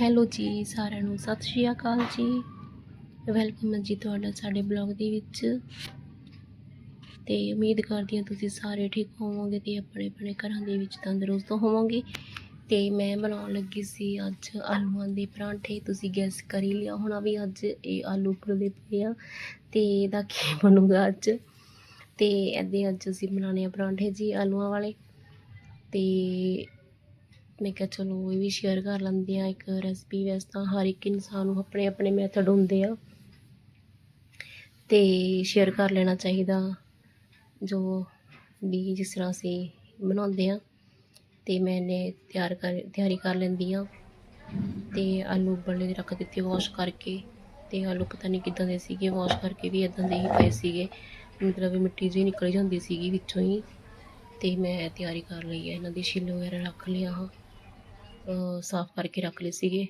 Hello ਜੀ, ਸਾਰਿਆਂ ਨੂੰ ਸਤਿ ਸ਼੍ਰੀ ਅਕਾਲ ਜੀ। ਵੈਲਕਮ ਹੈ ਜੀ ਤੁਹਾਡਾ ਸਾਡੇ ਬਲੌਗ ਦੇ ਵਿੱਚ। ਤੇ ਉਮੀਦ ਕਰਦੀ ਹਾਂ ਤੁਸੀਂ ਸਾਰੇ ਠੀਕ ਹੋਵੋਗੇ ਤੇ ਆਪਣੇ ਆਪਣੇ ਘਰਾਂ ਦੇ ਵਿੱਚ ਤੰਦਰੁਸਤ ਹੋਵੋਗੇ। ਤੇ ਮੈਂ ਬਣਾਉਣ ਲੱਗੀ ਸੀ ਅੱਜ ਆਲੂਆਂ ਦੇ ਪਰਾਂਠੇ। ਤੁਸੀਂ ਗੈਸ ਕਰ ਹੀ ਲਿਆ ਹੋਣਾ ਵੀ ਅੱਜ ਇਹ ਆਲੂ ਉਬਲਦੇ ਪਏ ਆ ਤੇ ਇਹਦਾ ਕੀ ਬਣੂਗਾ ਅੱਜ। ਤੇ ਇਹਦੇ ਅੱਜ ਅਸੀਂ ਬਣਾਉਣੇ ਆ ਪਰਾਂਠੇ ਜੀ ਆਲੂਆਂ ਵਾਲੇ। ਤੇ ਮੈਂ ਕਿਹਾ ਚਲੋ ਇਹ ਵੀ ਸ਼ੇਅਰ ਕਰ ਲੈਂਦੇ ਆ ਇੱਕ ਰੈਸਪੀ ਵੈਸੇ ਤਾਂ ਹਰ ਇੱਕ ਇਨਸਾਨ ਨੂੰ ਆਪਣੇ ਆਪਣੇ ਮੈਥਡ ਹੁੰਦੇ ਆ। ਤੇ ਸ਼ੇਅਰ ਕਰ ਲੈਣਾ ਚਾਹੀਦਾ ਜੋ ਵੀ ਜਿਸ ਤਰ੍ਹਾਂ ਅਸੀਂ ਬਣਾਉਂਦੇ ਆ ਤੇ ਮੈਨੇ ਤਿਆਰ ਕਰ, ਤਿਆਰੀ ਕਰ ਲੈਂਦੀ ਆ ਤੇ ਆਲੂ ਉਬਲਣੇ ਰੱਖ ਦਿੱਤੇ ਵਾਸ਼ ਕਰਕੇ। ਤੇ ਆਲੂ ਪਤਾ ਨਹੀਂ ਕਿੱਦਾਂ ਦੇ ਸੀਗੇ ਵਾਸ਼ ਕਰਕੇ ਵੀ ਇਦਾਂ ਦੇ ਹੀ ਪਏ ਸੀਗੇ। ਮਤਲਬ ਮਿੱਟੀ ਜਿਹੀ ਨਿਕਲ ਜਾਂਦੀ ਸੀਗੀ ਵਿੱਚੋਂ ਹੀ। ਤੇ ਮੈਂ ਤਿਆਰੀ ਕਰ ਲਈ ਹੈ, ਇਹਨਾਂ ਦੀ ਛਿੱਲ ਵਗੈਰਾ ਰੱਖ ਲਿਆ ਹਾਂ। ਸਾਫ਼ ਕਰਕੇ ਰੱਖ ਲਏ ਸੀਗੇ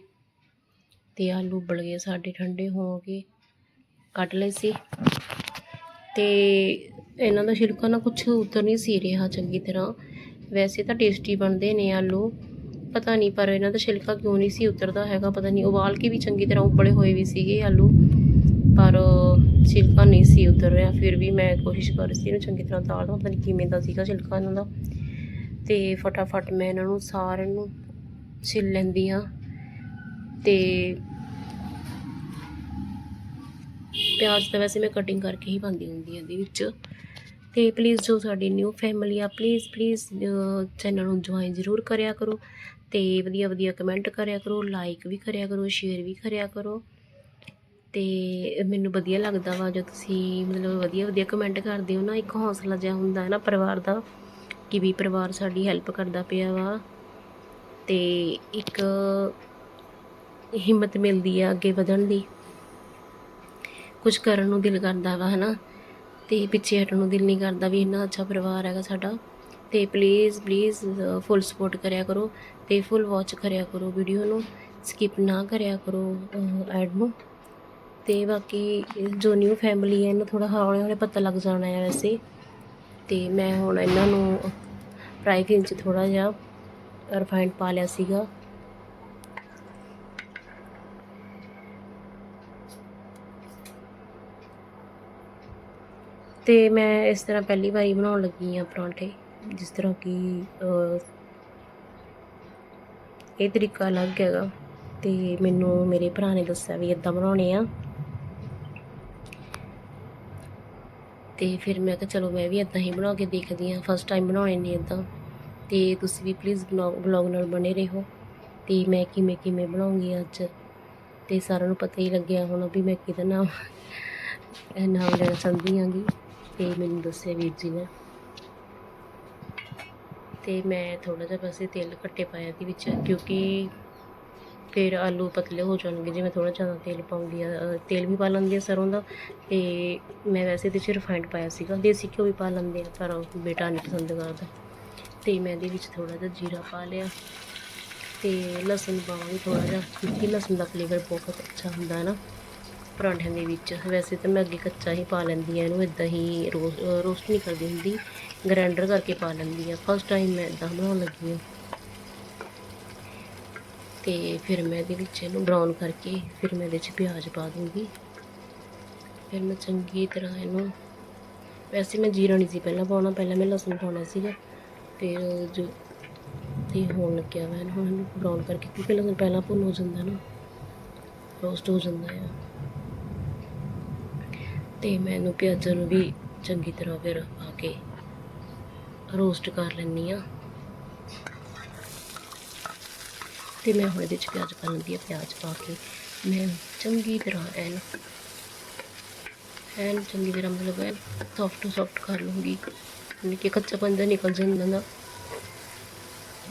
ਤੇ ਆਲੂ ਉਬਲ ਗਏ ਸਾਡੇ ਠੰਡੇ ਹੋ ਗਏ ਕੱਢ ਲਏ ਸੀ। ਤੇ ਇਹਨਾਂ ਦਾ ਛਿਲਕਾ ਨਾ ਕੁਝ ਉਤਰ ਨਹੀਂ ਸੀ ਰਿਹਾ ਚੰਗੀ ਤਰ੍ਹਾਂ। ਵੈਸੇ ਤਾਂ ਟੇਸਟੀ ਬਣਦੇ ਨੇ ਆਲੂ, ਪਤਾ ਨਹੀਂ ਪਰ ਇਹਨਾਂ ਦਾ ਛਿਲਕਾ ਕਿਉਂ ਨਹੀਂ ਸੀ ਉਤਰਦਾ ਹੈਗਾ, ਪਤਾ ਨਹੀਂ, ਉਬਾਲ ਕੇ ਵੀ ਚੰਗੀ ਤਰ੍ਹਾਂ ਉਬਲੇ ਹੋਏ ਵੀ ਸੀਗੇ ਆਲੂ, ਪਰ ਛਿਲਕਾ ਨਹੀਂ ਸੀ ਉਤਰ ਰਿਹਾ। ਫਿਰ ਵੀ ਮੈਂ ਕੋਸ਼ਿਸ਼ ਕਰ ਰਹੀ ਸੀ ਇਹਨੂੰ ਚੰਗੀ ਤਰ੍ਹਾਂ ਤਾਲਦਾ ਪਤਾ ਨਹੀਂ ਕਿਵੇਂ ਦਾ ਸੀਗਾ ਛਿਲਕਾ ਇਹਨਾਂ ਦਾ। ਤੇ ਫਟਾਫਟ ਮੈਂ ਇਹਨਾਂ ਨੂੰ ਸਾਰਿਆਂ ਨੂੰ ਛਿੱਲ ਲੈਂਦੀ ਹਾਂ ਤੇ ਪਿਆਜ਼ ਤਾਂ ਵੈਸੇ ਮੈਂ ਕਟਿੰਗ ਕਰਕੇ ਹੀ ਪਾਉਂਦੀ ਹੁੰਦੀ ਹਾਂ ਇਹਦੇ ਵਿੱਚ। ਤੇ ਪਲੀਜ਼ ਜੋ ਸਾਡੀ ਨਿਊ ਫੈਮਿਲੀ ਆ ਪਲੀਜ਼ ਪਲੀਜ਼ ਚੈਨਲ ਨੂੰ ਜੁਆਇਨ ਜ਼ਰੂਰ ਕਰਿਆ ਕਰੋ ਤੇ ਵਧੀਆ ਵਧੀਆ ਕਮੈਂਟ ਕਰਿਆ ਕਰੋ ਲਾਈਕ ਵੀ ਕਰਿਆ ਕਰੋ ਸ਼ੇਅਰ ਵੀ ਕਰਿਆ ਕਰੋ ਤੇ ਮੈਨੂੰ ਵਧੀਆ ਲੱਗਦਾ ਵਾ ਜੋ ਤੁਸੀਂ ਮਤਲਬ ਵਧੀਆ ਵਧੀਆ ਕਮੈਂਟ ਕਰਦੇ ਹੋ ਨਾ, ਇੱਕ ਹੌਸਲਾ ਜਿਹਾ ਹੁੰਦਾ ਹੈ ਨਾ ਪਰਿਵਾਰ ਦਾ ਕਿ ਵੀ ਪਰਿਵਾਰ ਸਾਡੀ ਹੈਲਪ ਕਰਦਾ ਪਿਆ ਵਾ। ਅਤੇ ਇੱਕ ਹਿੰਮਤ ਮਿਲਦੀ ਆ ਅੱਗੇ ਵਧਣ ਦੀ। ਕੁਝ ਕਰਨ ਨੂੰ ਦਿਲ ਕਰਦਾ ਵਾ, ਹਨਾ? ਤੇ ਪਿੱਛੇ ਹਟਣ ਨੂੰ ਦਿਲ ਨਹੀਂ ਕਰਦਾ ਵੀ ਇੰਨਾ ਅੱਛਾ ਪਰਿਵਾਰ ਹੈਗਾ ਸਾਡਾ। ਤੇ ਪਲੀਜ਼ ਪਲੀਜ਼ ਫੁੱਲ ਸਪੋਰਟ ਕਰਿਆ ਕਰੋ ਤੇ ਫੁੱਲ ਵਾਚ ਕਰਿਆ ਕਰੋ ਵੀਡੀਓ ਨੂੰ। ਸਕਿਪ ਨਾ ਕਰਿਆ ਕਰੋ ਐਡ ਨੂੰ। ਤੇ ਬਾਕੀ ਜੋ ਨਿਊ ਫੈਮਿਲੀ ਹੈ ਇਹਨੂੰ ਥੋੜਾ ਹੌਲੇ ਹੌਲੇ ਪਤਾ ਲੱਗ ਜਾਣਾ ਹੈ ਵੈਸੇ। ਤੇ ਮੈਂ ਹੁਣ ਇਹਨਾਂ ਨੂੰ ਫਰਾਈ ਪੈਨ 'ਚ ਥੋੜਾ ਜਿਹਾ ਰਿਫਾਈਂਡ ਪਾ ਲਿਆ ਸੀਗਾ। ਤੇ ਮੈਂ ਇਸ ਤਰ੍ਹਾਂ ਪਹਿਲੀ ਵਾਰੀ ਬਣਾਉਣ ਲੱਗੀ ਆ ਪਰੌਂਠੇ, ਜਿਸ ਤਰ੍ਹਾਂ ਕਿ ਇਹ ਤਰੀਕਾ ਅਲੱਗ ਹੈਗਾ। ਤੇ ਮੈਨੂੰ ਮੇਰੇ ਭਰਾ ਨੇ ਦੱਸਿਆ ਵੀ ਇਦਾਂ ਬਣਾਉਣੇ ਆ। ਤੇ ਫਿਰ ਮੈਂ ਕਿਹਾ ਚਲੋ ਮੈਂ ਵੀ ਇਦਾਂ ਹੀ ਬਣਾ ਕੇ ਦੇਖਦੀ ਆ ਫਸਟ ਟਾਈਮ ਬਣਾਉਣੇ ਨੇ ਇਦਾਂ ਤੇ ਤੁਸੀਂ ਵੀ ਪਲੀਜ਼ ਬਲੌਗ ਨਾਲ ਬਣੇ ਰਹੋ। ਤੇ ਮੈਂ ਕਿਵੇਂ ਕਿਵੇਂ ਬਣਾਉਂਗੀ ਅੱਜ? ਤੇ ਸਾਰਿਆਂ ਨੂੰ ਪਤਾ ਹੀ ਲੱਗਿਆ ਹੋਣਾ ਵੀ ਮੈਂ ਕਿਹਦਾ ਨਾਮ ਨਾਮ ਲੈਣਾ ਚਾਹੁੰਦੀ ਆਂਗੀ ਤੇ ਮੈਨੂੰ ਦੱਸਿਆ ਵੀਰ ਜੀ ਨੇ। ਤੇ ਮੈਂ ਥੋੜਾ ਜਿਹਾ ਵੈਸੇ ਤੇਲ ਘੱਟੇ ਪਾਇਆ ਦੀ ਵਿੱਚ, ਕਿਉਂਕਿ ਫਿਰ ਆਲੂ ਪਤਲੇ ਹੋ ਜਾਣਗੇ ਜੇ ਮੈਂ ਥੋੜਾ ਜ਼ਿਆਦਾ ਤੇਲ ਪਾਉਂਦੀ ਆ ਤੇਲ ਵੀ ਪਾ ਲੈਂਦੀ ਆ ਸਰੋਂ ਦਾ। ਤੇ ਮੈਂ ਵੈਸੇ ਇਹਦੇ 'ਚ ਰਿਫਾਈਂਡ ਪਾਇਆ ਸੀਗਾ, ਦੇਸੀ ਘਿਓ ਵੀ ਪਾ ਲੈਂਦੇ ਆ, ਪਰ ਬੇਟਾ ਨਹੀਂ ਪਸੰਦ ਕਰਦਾ। ਤੇ ਮੈਂ ਇਹਦੇ ਵਿੱਚ ਥੋੜਾ ਜਿਹਾ ਜੀਰਾ ਪਾ ਲਿਆ ਤੇ ਲਸਣ ਪਾਵਾਂਗੀ ਥੋੜਾ ਜਿਹਾ, ਕਿਉਂਕਿ ਲਸਣ ਦਾ ਫਲੇਵਰ ਬਹੁਤ ਅੱਛਾ ਹੁੰਦਾ ਹੈ ਨਾ ਪਰਾਂਠਿਆਂ ਦੇ ਵਿੱਚ। ਵੈਸੇ ਤਾਂ ਮੈਂ ਅੱਗੇ ਕੱਚਾ ਹੀ ਪਾ ਲੈਂਦੀ ਆ ਇਹਨੂੰ ਇਦਾਂ ਹੀ ਰੋਸਟ ਰੋਸਟ ਨਹੀਂ ਕਰਦੀ ਹੁੰਦੀ ਗ੍ਰਾਈਂਡਰ ਕਰਕੇ ਪਾ ਲੈਂਦੀ ਆ ਫਸਟ ਟਾਈਮ ਮੈਂ ਇਦਾਂ ਬਣਾਉਣ ਲੱਗੀ ਹਾਂ। ਤੇ ਫਿਰ ਮੈਂ ਇਹਦੇ ਵਿੱਚ ਇਹਨੂੰ ਬਰਾਊਨ ਕਰਕੇ ਫਿਰ ਮੈਂ ਇਹਦੇ 'ਚ ਪਿਆਜ਼ ਪਾ ਦੂੰਗੀ। ਫਿਰ ਮੈਂ ਚੰਗੀ ਤਰ੍ਹਾਂ ਇਹਨੂੰ, ਵੈਸੇ ਮੈਂ ਜੀਰਾ ਨਹੀਂ ਸੀ ਪਹਿਲਾਂ ਪਾਉਣਾ, ਪਹਿਲਾਂ ਮੈਂ ਲਸਣ ਪਾਉਣਾ ਸੀਗਾ। ਫਿਰ ਜੋ ਤੇ ਹੋਣ ਲੱਗਿਆ ਵਾ ਹੁਣ ਇਹਨੂੰ ਬਰਾਊਨ ਕਰਕੇ, ਕਿਉਂਕਿ ਲਸਣ ਪਹਿਲਾਂ ਭੁੰਨ ਹੋ ਜਾਂਦਾ ਨਾ ਰੋਸਟ ਹੋ ਜਾਂਦਾ ਆ। ਤੇ ਮੈਂ ਪਿਆਜ਼ਾਂ ਨੂੰ ਵੀ ਚੰਗੀ ਤਰ੍ਹਾਂ ਫਿਰ ਪਾ ਕੇ ਰੋਸਟ ਕਰ ਲੈਂਦੀ ਆ ਤੇ ਮੈਂ ਹੁਣ ਇਹਦੇ ਚ ਪਿਆਜ਼ ਪਾ ਲੈਂਦੀ ਆ ਪਿਆਜ਼ ਪਾ ਕੇ ਮੈਂ ਚੰਗੀ ਤਰ੍ਹਾਂ ਐਨ ਐਨ ਚੰਗੀ ਤਰ੍ਹਾਂ ਮਤਲਬ ਐਨ ਸੌਫਟ ਸੌਫਟ ਕਰ ਲੂੰਗੀ। ਕਿ ਕੱਚਾ ਪੰਦਾ ਨਿਕਲ ਜਾਂਦਾ ਨਾ।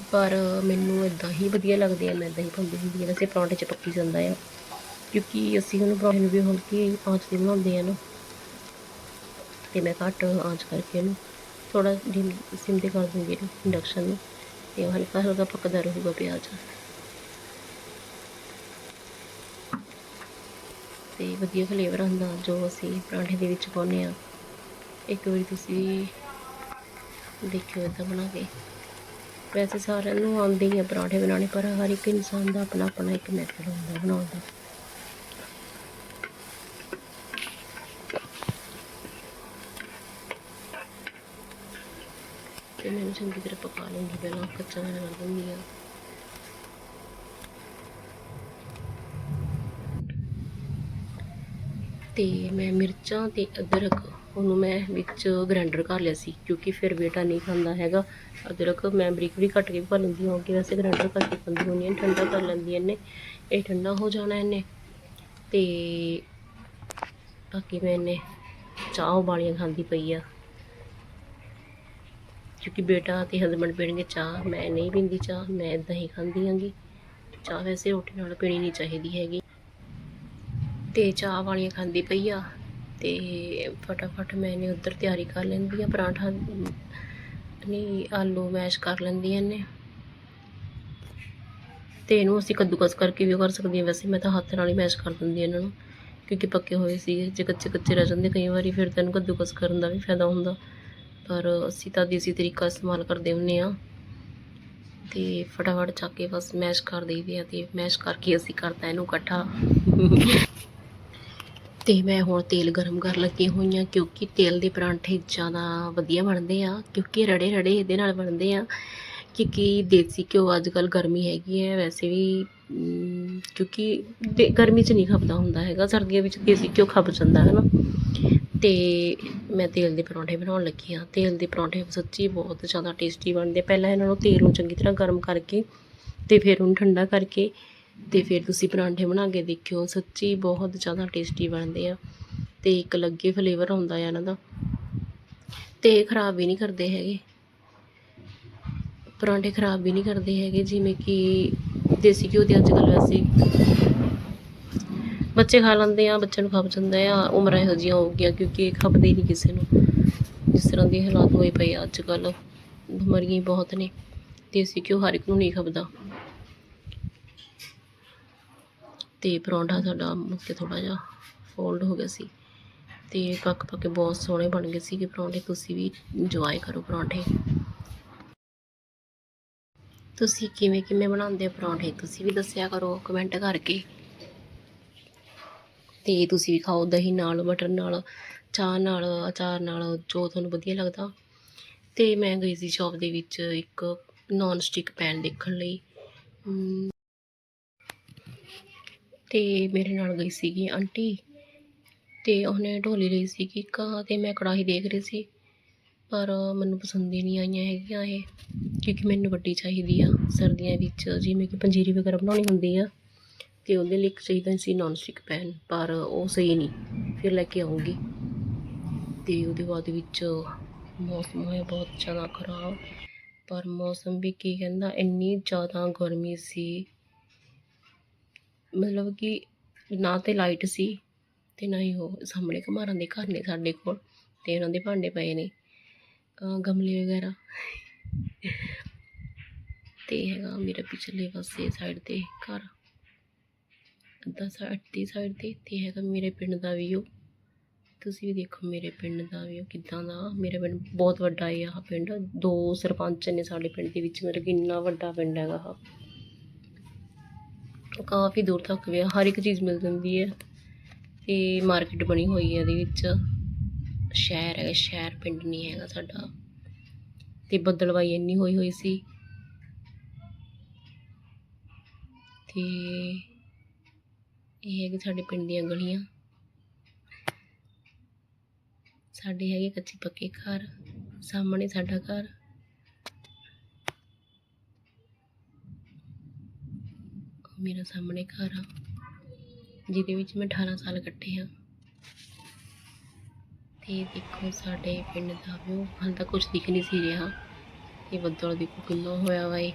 ਪਰ ਮੈਨੂੰ ਇਦਾਂ ਹੀ ਵਧੀਆ ਲੱਗਦੇ ਆ, ਮੈਂ ਇਦਾਂ ਹੀ ਪਾਉਂਦੀ ਹੁੰਦੀ ਆ। ਵੈਸੇ ਪਰੌਂਠੇ ਚ ਪੱਕੀ ਜਾਂਦਾ ਆ। ਕਿਉਂਕਿ ਅਸੀਂ ਉਹਨੂੰ ਪਰੌਂਠੇ ਨੂੰ ਵੀ ਹਲਕੀ ਆਂਚ ਤੇ ਬਣਾਉਂਦੇ ਆ ਨਾ। ਤੇ ਮੈਂ ਘੱਟ ਆਂਚ ਕਰਕੇ ਇਹਨੂੰ ਥੋੜਾ ਢਿੱਲ ਸਿਮ ਤੇ ਕਰ ਦੂੰਗੀ ਇੰਡਕਸ਼ਨ ਨੂੰ। ਤੇ ਹਲਕਾ ਹਲਕਾ ਪੱਕਦਾ ਰਹੂਗਾ ਪਿਆਜ਼। ਤੇ ਵਧੀਆ ਫਲੇਵਰ ਹੁੰਦਾ ਜੋ ਅਸੀਂ ਪਰਾਂਠੇ ਦੇ ਵਿੱਚ ਪਾਉਂਦੇ ਆ ਇੱਕ ਵਾਰੀ ਤੁਸੀਂ ਦੇਖਿਓ ਇਦਾਂ ਬਣਾ ਕੇ। ਵੈਸੇ ਸਾਰਿਆਂ ਨੂੰ ਆਉਂਦੇ ਹੀ ਆ ਪਰਾਂਠੇ ਬਣਾਉਣੇ, ਪਰ ਹਰ ਇੱਕ ਇਨਸਾਨ ਦਾ ਆਪਣਾ ਆਪਣਾ ਇੱਕ ਮੈਥਡ ਹੁੰਦਾ ਬਣਾਉਣ ਦਾ। ਤੇ ਮੈਂ ਇਹਨੂੰ ਚੰਗੀ ਤਰ੍ਹਾਂ ਪਕਾ ਲੈਂਦੀ ਪਹਿਲਾਂ, ਕੱਚਾ ਨਾ ਕਰ ਦਿੰਦੀ ਆ। ਤੇ ਮੈਂ ਮਿਰਚਾਂ ਤੇ ਅਦਰਕ ਉਹਨੂੰ ਮੈਂ ਵਿੱਚ ਗ੍ਰਾਈਂਡਰ ਕਰ ਲਿਆ ਸੀ, ਕਿਉਂਕਿ ਫਿਰ ਬੇਟਾ ਨਹੀਂ ਖਾਂਦਾ ਹੈਗਾ। ਅਦਰਕ ਮੈਂ ਬਰੀਕ ਵੀ ਕੱਟ ਕੇ ਪਾ ਲੈਂਦੀ ਹਾਂ ਕਿ ਵੈਸੇ ਗ੍ਰਾਈਂਡਰ ਕਰਕੇ ਪਾਉਂਦੀ ਹੁੰਦੀ ਹਾਂ, ਠੰਡਾ ਕਰ ਲੈਂਦੀ ਇਹਨੇ। ਇਹ ਠੰਡਾ ਹੋ ਜਾਣਾ ਇਹਨੇ। ਤੇ ਬਾਕੀ ਮੈਂ ਇਹਨੇ ਚਾਹ ਉਬਾਲੀਆਂ ਖਾਂਦੀ ਪਈ ਆ। ਕਿਉਂਕਿ ਬੇਟਾ ਤੇ ਹਸਬੰਡ ਪੀਣਗੇ ਚਾਹ, ਮੈਂ ਨਹੀਂ ਪੀਂਦੀ ਚਾਹ, ਮੈਂ ਇਦਾਂ ਹੀ ਖਾਂਦੀ ਆਂਗੀ ਚਾਹ ਵੈਸੇ ਰੋਟੀ ਨਾਲ ਪੀਣੀ ਨਹੀਂ ਚਾਹੀਦੀ ਹੈਗੀ। ਤੇ ਚਾਹ ਵਾਲੀਆਂ ਖਾਂਦੀ ਪਈ ਆ। ਤੇ ਫਟਾਫਟ ਮੈਂ ਇਹਨੇ ਉੱਧਰ ਤਿਆਰੀ ਕਰ ਲੈਂਦੀ ਆ ਪਰਾਂਠਾ, ਨਹੀਂ, ਆਲੂ ਮੈਸ਼ ਕਰ ਲੈਂਦੀ ਆ ਇਹਨੇ ਤੇ ਇਹਨੂੰ ਅਸੀਂ ਕੱਦੂਕਸ ਕਰਕੇ ਵੀ ਕਰ ਸਕਦੇ ਹਾਂ। ਵੈਸੇ ਮੈਂ ਤਾਂ ਹੱਥ ਨਾਲ ਹੀ ਮੈਸ਼ ਕਰ ਦਿੰਦੀ ਹਾਂ ਇਹਨਾਂ ਨੂੰ, ਕਿਉਂਕਿ ਪੱਕੇ ਹੋਏ ਸੀਗੇ ਜੇ ਕੱਚੇ ਕੱਚੇ ਰਹਿ ਜਾਂਦੇ ਕਈ ਵਾਰੀ, ਫਿਰ ਤੈਨੂੰ ਕੱਦੂਕਸ ਕਰਨ ਦਾ ਵੀ ਫਾਇਦਾ ਹੁੰਦਾ। ਪਰ ਅਸੀਂ ਤਾਂ ਦੇਸੀ ਤਰੀਕਾ ਇਸਤੇਮਾਲ ਕਰਦੇ ਹੁੰਨੇ ਆ ਤੇ ਫਟਾਫਟ ਚੱਕ ਕੇ ਬਸ ਮੈਸ਼ ਕਰ ਦਈਦੇ ਆ ਤੇ ਮੈਸ਼ ਕਰਕੇ ਅਸੀਂ ਕਰਤਾ ਇਹਨੂੰ ਇਕੱਠਾ। ਤੇ ਮੈਂ ਹੁਣ ਤੇਲ ਗਰਮ ਕਰਨ ਲੱਗੀ ਹੋਈ ਹਾਂ ਕਿਉਂਕਿ ਤੇਲ ਦੇ ਪਰਾਂਠੇ ਜ਼ਿਆਦਾ ਵਧੀਆ ਬਣਦੇ ਆ, ਕਿਉਂਕਿ ਰੜੇ ਰੜੇ ਇਹਦੇ ਨਾਲ ਬਣਦੇ ਆ ਕਿਉਂਕਿ ਦੇਸੀ ਘਿਓ ਅੱਜ ਕੱਲ ਗਰਮੀ ਹੈਗੀ ਹੈ, ਵੈਸੇ ਵੀ ਕਿਉਂਕਿ ਦੇ- ਗਰਮੀ 'ਚ ਨਹੀਂ ਖਪਦਾ ਹੁੰਦਾ ਹੈਗਾ, ਸਰਦੀਆਂ ਵਿੱਚ ਦੇਸੀ ਘਿਓ ਖਪ ਜਾਂਦਾ ਹੈ ਨਾ। ਤੇ ਮੈਂ ਤੇਲ ਦੇ ਪਰੌਂਠੇ ਬਣਾਉਣ ਲੱਗੀ ਹਾਂ, ਤੇਲ ਦੇ ਪਰੌਂਠੇ ਸੱਚੀ ਬਹੁਤ ਜ਼ਿਆਦਾ ਟੇਸਟੀ ਬਣਦੇ ਪਹਿਲਾਂ ਇਹਨਾਂ ਨੂੰ ਤੇਲ ਨੂੰ ਚੰਗੀ ਤਰ੍ਹਾਂ ਗਰਮ ਕਰਕੇ ਤੇ ਫਿਰ ਉਹਨੂੰ ਠੰਡਾ ਕਰਕੇ ਤੇ ਫਿਰ ਤੁਸੀਂ ਪਰਾਂਠੇ ਬਣਾ ਕੇ ਦੇਖਿਓ, ਸੱਚੀ ਬਹੁਤ ਜ਼ਿਆਦਾ ਟੇਸਟੀ ਬਣਦੇ ਆ ਤੇ ਇੱਕ ਲੱਗੇ ਫਲੇਵਰ ਆਉਂਦਾ ਆ ਇਹਨਾਂ ਦਾ ਤੇ ਖਰਾਬ ਵੀ ਨਹੀਂ ਕਰਦੇ ਹੈਗੇ। ਪਰਾਂਠੇ ਖਰਾਬ ਵੀ ਨਹੀਂ ਕਰਦੇ ਹੈਗੇ, ਜਿਵੇਂ ਕਿ ਦੇਸੀ ਘਿਓ ਦੇ ਅੱਜ ਕੱਲ੍ਹ ਵੈਸੇ ਬੱਚੇ ਖਾ ਲੈਂਦੇ ਆ, ਬੱਚਿਆਂ ਨੂੰ ਖਪ ਜਾਂਦਾ ਆ ਉਮਰਾਂ ਇਹੋ ਜਿਹੀਆਂ ਹੋ ਗਈਆਂ ਕਿਉਂਕਿ ਇਹ ਖਪਦੇ ਹੀ ਨਹੀਂ ਕਿਸੇ ਨੂੰ। ਜਿਸ ਤਰ੍ਹਾਂ ਦੇ ਹਾਲਾਤ ਹੋਏ ਪਏ ਅੱਜ ਕੱਲ੍ਹ ਬਿਮਾਰੀਆਂ ਬਹੁਤ ਨੇ, ਦੇਸੀ ਘਿਓ ਹਰ ਇੱਕ ਨੂੰ ਨਹੀਂ ਖਪਦਾ। ਤੇ ਪਰੌਂਠਾ ਸਾਡਾ ਮੁੱਕੇ ਥੋੜਾ ਜਿਹਾ ਫੋਲਡ ਹੋ ਗਿਆ ਸੀ ਤੇ ਪੱਕ ਪੱਕੇ ਬਹੁਤ ਸੋਹਣੇ ਬਣ ਗਏ ਸੀਗੇ ਪਰੌਂਠੇ, ਤੁਸੀਂ ਵੀ ਇੰਜੋਏ ਕਰੋ ਪਰੌਂਠੇ। ਤੁਸੀਂ ਕਿਵੇਂ ਕਿਵੇਂ ਬਣਾਉਂਦੇ ਹੋ ਪਰੌਂਠੇ, ਤੁਸੀਂ ਵੀ ਦੱਸਿਆ ਕਰੋ ਕਮੈਂਟ ਕਰਕੇ। ਤੇ ਤੁਸੀਂ ਵੀ ਖਾਓ ਦਹੀਂ ਨਾਲ, ਮਟਰ ਨਾਲ, ਚਾਹ ਨਾਲ, ਅਚਾਰ ਨਾਲ, ਜੋ ਤੁਹਾਨੂੰ ਵਧੀਆ ਲੱਗਦਾ। ਤੇ ਮੈਂ ਗਈ ਸੀ ਸ਼ਾਪ ਦੇ ਵਿੱਚ ਇੱਕ ਨੌਨ ਸਟਿਕ ਪੈਨ ਦੇਖਣ ਲਈ। ਤੇ ਮੇਰੇ ਨਾਲ ਗਈ ਸੀਗੀ ਆਂਟੀ ਤੇ ਉਹਨੇ ਢੋਲੀ ਲਈ ਸੀ ਕਿ ਤੇ ਮੈਂ ਕੜਾਹੀ ਦੇਖ ਰਹੀ ਸੀ, ਪਰ ਮੈਨੂੰ ਪਸੰਦ ਹੀ ਨਹੀਂ ਆਈਆਂ ਹੈਗੀਆਂ ਇਹ, ਕਿਉਂਕਿ ਮੈਨੂੰ ਵੱਡੀ ਚਾਹੀਦੀ ਆ ਸਰਦੀਆਂ ਵਿੱਚ, ਜਿਵੇਂ ਕਿ ਪੰਜੀਰੀ ਵਗੈਰਾ ਬਣਾਉਣੀ ਹੁੰਦੀ ਆ ਤੇ ਉਹਦੇ ਲਈ ਇੱਕ ਚਾਹੀਦਾ ਸੀ ਨੌਨ ਸਟਿਕ ਪੈਨ ਪਰ ਉਹ ਸਹੀ ਨਹੀਂ, ਫਿਰ ਲੈ ਕੇ ਆਉਂਗੀ ਤੇ ਉਹਦੇ ਬਾਅਦ ਵਿੱਚ ਮੌਸਮ ਹੋਇਆ ਬਹੁਤ ਜ਼ਿਆਦਾ ਖਰਾਬ, ਪਰ ਮੌਸਮ ਵੀ ਕੀ ਕਹਿੰਦਾ, ਇੰਨੀ ਜ਼ਿਆਦਾ ਗਰਮੀ ਸੀ ਮਤਲਬ ਕਿ ਨਾ ਤੇ ਲਾਈਟ ਸੀ ਤੇ ਨਾ ਹੀ ਉਹ ਸਾਹਮਣੇ ਘਮਾਰਾਂ ਦੇ ਘਰ ਨੇ ਸਾਡੇ ਕੋਲ ਤੇ ਉਹਨਾਂ ਦੇ ਭਾਂਡੇ ਪਏ ਨੇ ਗਮਲੇ ਵਗੈਰਾ। ਤੇ ਹੈਗਾ ਮੇਰਾ ਪਿਛਲੇ ਪਾਸੇ ਸਾਈਡ ਤੇ ਘਰ, ਅੱਧਾ ਸਾਈਡ ਦੀ ਸਾਈਡ ਤੇ ਤੇ ਹੈਗਾ ਮੇਰੇ ਪਿੰਡ ਦਾ ਵੀਊ ਤੁਸੀਂ ਵੀ ਦੇਖੋ ਮੇਰੇ ਪਿੰਡ ਦਾ ਵੀਊ ਕਿੱਦਾਂ ਦਾ, ਮੇਰਾ ਪਿੰਡ ਬਹੁਤ ਵੱਡਾ ਹੈ ਆਹ ਪਿੰਡ। ਦੋ ਸਰਪੰਚ ਨੇ ਸਾਡੇ ਪਿੰਡ ਦੇ ਵਿੱਚ ਮੇਰੇ ਕਿੰਨਾ ਵੱਡਾ ਪਿੰਡ ਹੈਗਾ ਆਹ। ਕਾਫੀ ਦੂਰ ਤੱਕ ਵੀ ਆ, ਹਰ ਇੱਕ ਚੀਜ਼ ਮਿਲ ਜਾਂਦੀ ਹੈ ਤੇ ਮਾਰਕੀਟ ਬਣੀ ਹੋਈ ਹੈ ਇਹਦੇ ਵਿੱਚ। ਸ਼ਹਿਰ ਹੈ ਸ਼ਹਿਰ ਪਿੰਡ ਨਹੀਂ ਹੈਗਾ ਸਾਡਾ। ਤੇ ਬੱਦਲਵਾਈ ਇੰਨੀ ਹੋਈ ਹੋਈ ਸੀ। ਤੇ ਇਹ ਹੈਗੇ ਸਾਡੇ ਪਿੰਡ ਦੀਆਂ ਗਲੀਆਂ। ਸਾਡੇ ਹੈਗੇ ਕੱਚੇ ਪੱਕੇ ਘਰ ਸਾਹਮਣੇ ਸਾਡਾ ਘਰ। ਮੇਰਾ ਸਾਹਮਣੇ ਘਰ ਆ, ਜਿਹਦੇ ਵਿੱਚ ਮੈਂ 18 ਸਾਲ ਕੱਟੇ ਆ। ਤੇ ਦੇਖੋ, ਸਾਡੇ ਪਿੰਡ ਦਾ ਵਿਊ, ਹਾਲ ਤਾਂ ਕੁਝ ਦਿਖ ਨਹੀਂ ਸੀ ਰਿਹਾ। ਇਹ ਬੱਦਲ ਦੇਖੋ ਕਿੰਨਾ ਹੋਇਆ ਵਾ ਏ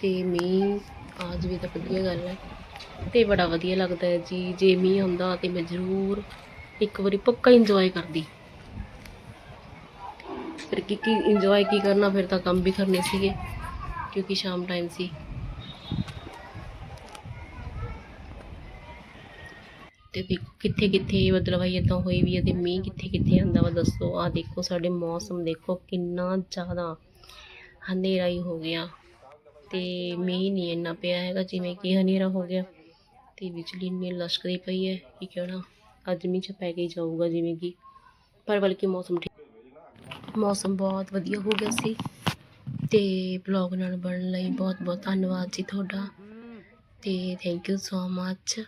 ਤੇ ਮੀਂਹ ਆ ਜਾਵੇ ਤਾਂ ਵਧੀਆ ਗੱਲ ਹੈ ਤੇ ਬੜਾ ਵਧੀਆ ਲੱਗਦਾ ਹੈ ਜੀ, ਜੇ ਮੀਂਹ ਆਉਂਦਾ ਤੇ ਮੈਂ ਜ਼ਰੂਰ ਇੱਕ ਵਾਰੀ ਪੱਕਾ ਇੰਜੋਏ ਕਰਦੀ। ਫਿਰ ਕੀ ਕੀ ਇੰਜੋਏ ਕੀ ਕਰਨਾ, ਫਿਰ ਤਾਂ ਕੰਮ ਵੀ ਕਰਨੇ ਸੀਗੇ, ਕਿਉਂਕਿ ਸ਼ਾਮ ਟਾਈਮ ਸੀ। ਤੇ ਦੇਖੋ ਕਿੱਥੇ ਕਿੱਥੇ ਮਤਲਬ ਆਈ ਏਦਾਂ ਹੋਈ ਵੀ ਹੈ ਤੇ ਮੀਂਹ ਕਿੱਥੇ ਕਿੱਥੇ ਆਂਦਾ ਵਾ, ਦੱਸੋ। ਆ ਦੇਖੋ, ਸਾਡੇ ਮੌਸਮ ਦੇਖੋ, ਕਿੰਨਾ ਜ਼ਿਆਦਾ ਹਨੇਰਾ ਹੀ ਹੋ ਗਿਆ। ਤੇ ਮੀਂਹ ਨਹੀਂ ਇੰਨਾ ਪਿਆ ਹੈਗਾ ਜਿਵੇਂ ਕਿ ਹਨੇਰਾ ਹੋ ਗਿਆ। ਤੇ ਬਿਜਲੀ ਇੰਨੀ ਲਸ਼ਕਦੀ ਪਈ ਹੈ, ਕਿ ਕਹਿਣਾ। ਅੱਜ ਮੀਂਹ ਚ ਪੈ ਕੇ ਜਾਊਗਾ ਜਿਵੇਂ ਕਿ। ਪਰ ਬਲਕਿ ਮੌਸਮ ਠੀਕ ਮੌਸਮ ਬਹੁਤ ਵਧੀਆ ਹੋ ਗਿਆ ਸੀ। ਤੇ ਬਲੌਗ ਨਾਲ ਬਣਨ ਲਈ ਬਹੁਤ ਬਹੁਤ ਧੰਨਵਾਦ ਜੀ ਤੁਹਾਡਾ। ਤੇ ਥੈਂਕ ਯੂ ਸੋ ਮੱਚ